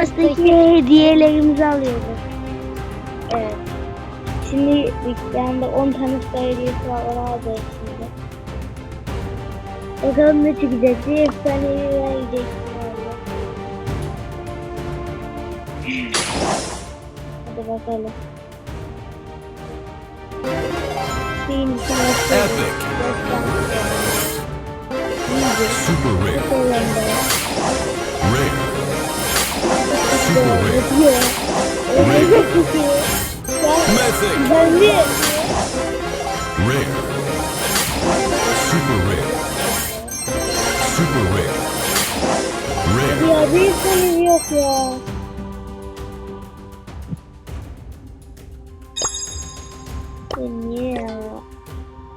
Makastaki hediyelerimizi alıyoruz. Evet. Şimdi dükkanda 10 tane süper hediyesi var. Onu alacağız şimdi. Bakalım ne çıkacak diye efsanevi verecek. Hadi bakalım. Epic. Super. Rare. Yapıyor. Öyle Rare. Super rare. Super rare. Rare. ya bir sanırım yok ya. Niye ya?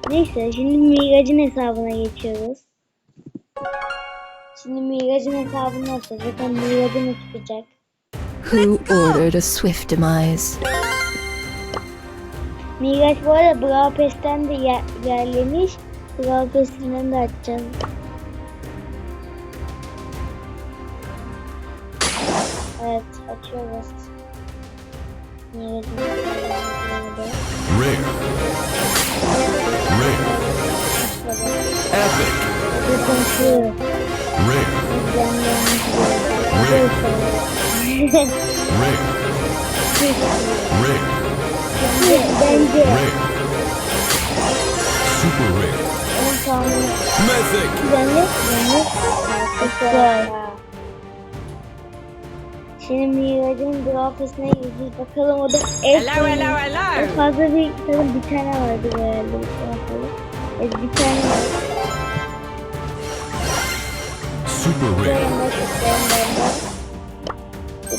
Neyse şimdi Miraç'ın hesabına geçiyoruz. Şimdi Miraç'ın hesabını açacak. Miraç'ı mı çıkacak? who ordered a swift demise. Migas var bra pesten de bra pestinden de açacağım. Evet, açıyoruz. Rare. Rare. Epic. Rare. Rare. Rare. Rare. Rare. Bence Rare. Super rare. 10 tane Mythic. güvenli güvenli arkadaşlar. Şimdi grafisine gireceğiz. Bakalım o da en Hello, hello, hello. Fazla bir sanırım bir tane vardı herhalde. Evet bir tane var. Super Şöyle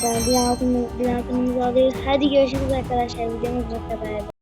Buradan bir altını, bir altınımızı alıyoruz. Hadi görüşürüz arkadaşlar. Videomuz bu kadar.